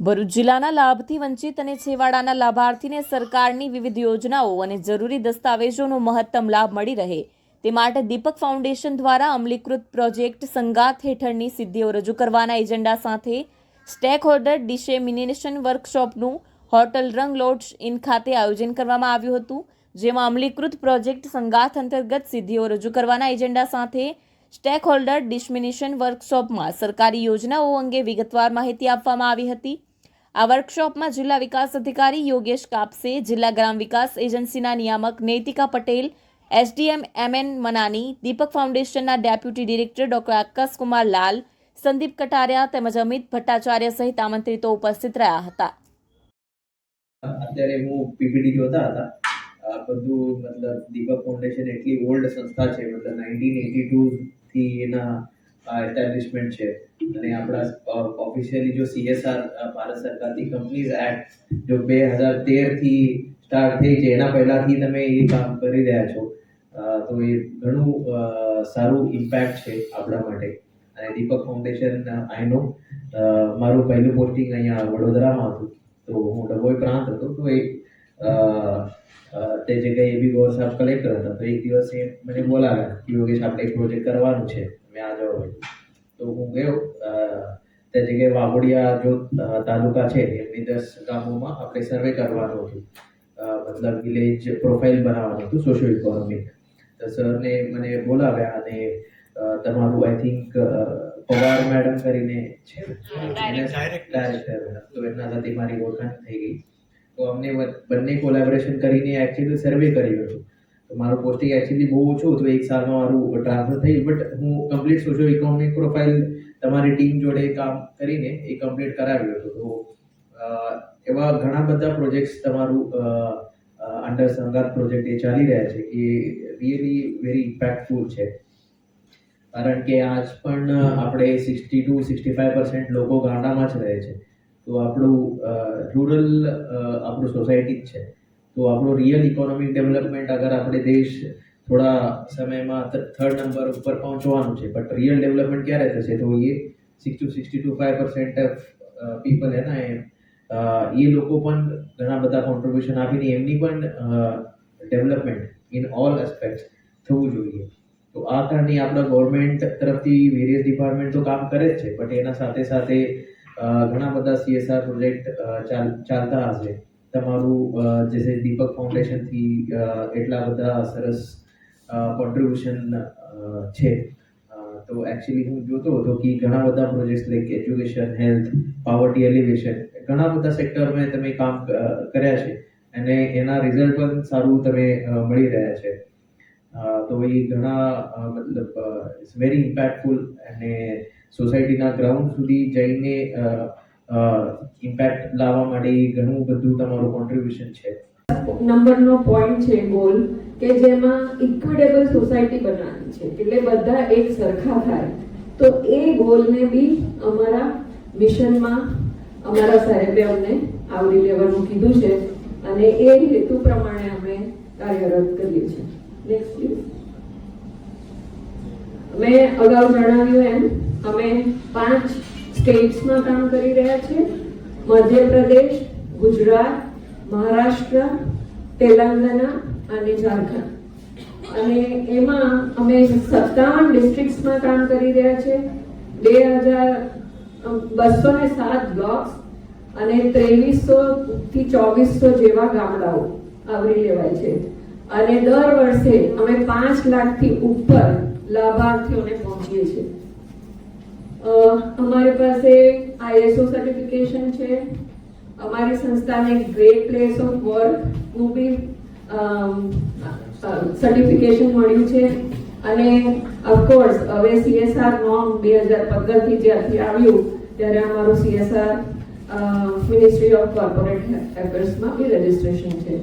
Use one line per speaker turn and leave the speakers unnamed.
ભરૂચ જિલ્લાના લાભથી વંચિત અને છેવાડાના લાભાર્થીને સરકારની વિવિધ યોજનાઓ અને જરૂરી દસ્તાવેજોનો મહત્તમ લાભ મળી રહે તે માટે દીપક ફાઉન્ડેશન દ્વારા અમલીકૃત પ્રોજેક્ટ સંગાથ હેઠળની સિદ્ધિઓ રજૂ કરવાના એજન્ડા સાથે સ્ટેક હોલ્ડર ડિસેમિનેશન વર્કશોપનું હોટલ રંગ લોડ્સ ઇન ખાતે આયોજન કરવામાં આવ્યું હતું, જેમાં અમલીકૃત પ્રોજેક્ટ સંગાથ અંતર્ગત સિદ્ધિઓ રજૂ કરવાના એજન્ડા સાથે સ્ટેક હોલ્ડર ડિસ્મિનેશન વર્કશોપમાં સરકારી યોજનાઓ અંગે વિગતવાર માહિતી આપવામાં આવી હતી. આ વર્કશોપમાં જિલ્લા વિકાસ અધિકારી યોગેશ કાપસે, જિલ્લા ગ્રામ વિકાસ એજન્સીના નિયામક નૈતિકા પટેલ, એસડીએમ એમએન મનાની, દીપક ફાઉન્ડેશનના deputy director doctor Akashkumar Lal, Sandeep Kataria તેમજ અમિત ભટ્ટાચાર્ય સહિત આમંત્રિતો ઉપસ્થિત રહ્યા હતા.
અત્યારે હું પીપીટી જોતા હતા. બધું મતલબ દીપક ફાઉન્ડેશન એટલી ઓલ્ડ સંસ્થા છે, મતલબ નાઇન્ટીન એટી ટુ એના એસ્ટાબ્લિશમેન્ટ છે. અને આપણા ઓફિશિયલી જો સીએસઆર ભારત સરકારથી કંપનીઝ એક્ટ જો બે હજાર તેરથી સ્ટાર્ટ થઈ છે, એના પહેલાંથી તમે એ કામ કરી રહ્યા છો. તો એ ઘણું સારું ઇમ્પેક્ટ છે આપણા માટે. અને દીપક ફાઉન્ડેશન આઈ નો મારું પહેલું પોસ્ટિંગ અહીંયા વડોદરામાં હતું. તો હું ડભોઈ પ્રાંત હતો, તો એ તે જગ્યાએ એ બી ગોર સાહેબ કલેક્ટર હતા. તો એક દિવસ એ મને બોલાવ્યા કે યોગેશ આપણે એક પ્રોજેક્ટ કરવાનું છે. મેં આ જવા તો હું ગયો. તે જગ્યાએ વાઘોડિયા જો તાલુકા છે એમની દસ ગામોમાં આપણે સર્વે કરવાનું હતું. મતલબ વિલેજ પ્રોફાઇલ બનાવવાનું હતું સોશિયો ઇકોનોમિક તો સરને મને બોલાવ્યા અને તમારું આઈ થિંક પવાર મેડમ કરીને છે. ડાયરેક્ટર તો એમના સાથે મારી ઓળખાણ થઈ ગઈ. તો અમને બંને કોલેબોરેશન કરીને એકચ્યુઅલી સર્વે કર્યું હતું. તો મારું પોસ્ટિંગ એકચ્યુઅલી બહુ ઓછું હતું, એક સાલમાં મારું ટ્રાન્સફર થયું બટ હું કમ્પ્લીટ સોશિયો ઇકોનોમિક પ્રોફાઇલ તમારી ટીમ જોડે કામ કરીને એ કમ્પ્લીટ કરાવ્યું હતું. તો એવા ઘણા બધા પ્રોજેક્ટ્સ તમારું અંડર સંગાર પ્રોજેક્ટ એ ચાલી રહ્યા છે એ રિયલી વેરી ઇમ્પેક્ટફુલ છે. કારણ કે આજ પણ આપણે sixty to sixty five percent લોકો ગાંડામાં જ રહે છે. તો આપણું રૂરલ આપણું સોસાયટી જ છે. તો આપણું રિયલ ઇકોનોમિક ડેવલપમેન્ટ અગર આપણે દેશ થોડા સમયમાં થર્ડ નંબર ઉપર પહોંચવાનું છે બટ રિયલ ડેવલપમેન્ટ ક્યારે થશે? તો એ six to sixty two five percent people હે ને એ લોકો પણ ઘણા બધા કોન્ટ્રીબ્યુશન આપીને એમની પણ ડેવલપમેન્ટ ઇન ઓલ એસ્પેક્ટ થવું જોઈએ. તો આ કારણે આપણા ગવર્મેન્ટ તરફથી વેરિયસ ડિપાર્ટમેન્ટ તો કામ કરે છે બટ એના સાથે સાથે ઘણા બધા સીએસઆર પ્રોજેક્ટ ચાલતા હશે. તમારું જે છે દીપક ફાઉન્ડેશનથી એટલા બધા સરસ કોન્ટ્રીબ્યુશન છે. તો એકચ્યુઅલી હું જોતો હતો કે ઘણા બધા project like education health poverty alleviation ઘણા બધા સેક્ટરમાં તમે કામ કર્યા છે. અને એના રિઝલ્ટ પણ સારું તમે મળી રહ્યા છે. તો એ ઘણા મતલબ ઇટ્સ વેરી ઇમ્પેક્ટફુલ અને સોસાયટીના ગ્રાઉન્ડ સુધી જઈને ઇમ્પેક્ટ લાવવા માટે ઘણું બધું તમારું કોન્ટ્રીબ્યુશન છે.
નંબરનો પોઈન્ટ છે ગોલ કે જેમાં ઇક્વિટેબલ સોસાયટી બનાવવાની છે, એટલે બધા એક સરખા થાય. તો એ ગોલને બી અમારા મિશનમાં, અમારા સાહેબે અમને આવરી લેવાનું કીધું છે, અને એ હેતુ પ્રમાણે અમે કાર્યરત કરીએ છીએ. મેં અગાઉ જણાવ્યું એમ, અમે પાંચ સ્ટેટ્સમાં કામ કરી રહ્યા છીએ. મધ્યપ્રદેશ, ગુજરાત, મહારાષ્ટ્ર, તેલંગાના અને ઝારખંડ. અને એમાં અમે સત્તાવન ડિસ્ટ્રિક્ટ્સમાં કામ કરી રહ્યા છે બે હજાર બસો ને સાત બ્લોક્સ અને ત્રેવીસો થી ચોવીસો જેવા ગામડાઓ આવરી લેવાય છે. અને દર વર્ષે અમે પાંચ લાખથી ઉપર લાભાર્થીઓને પહોંચીએ છીએ. અમારી પાસે આઈએસઓ સર્ટિફિકેશન છે. અમારી સંસ્થાને ગ્રેટ પ્લેસ ઓફ વર્કનું બી સર્ટિફિકેશન મળ્યું છે. અને ઓફકોર્સ હવે સીએસઆર નોર્મ બે હજાર પંદરથી જ્યારથી આવ્યું, ત્યારે અમારું સીએસઆર મિનિસ્ટ્રી ઓફ કોર્પોરેટ અફેર્સમાં બી રજિસ્ટ્રેશન છે.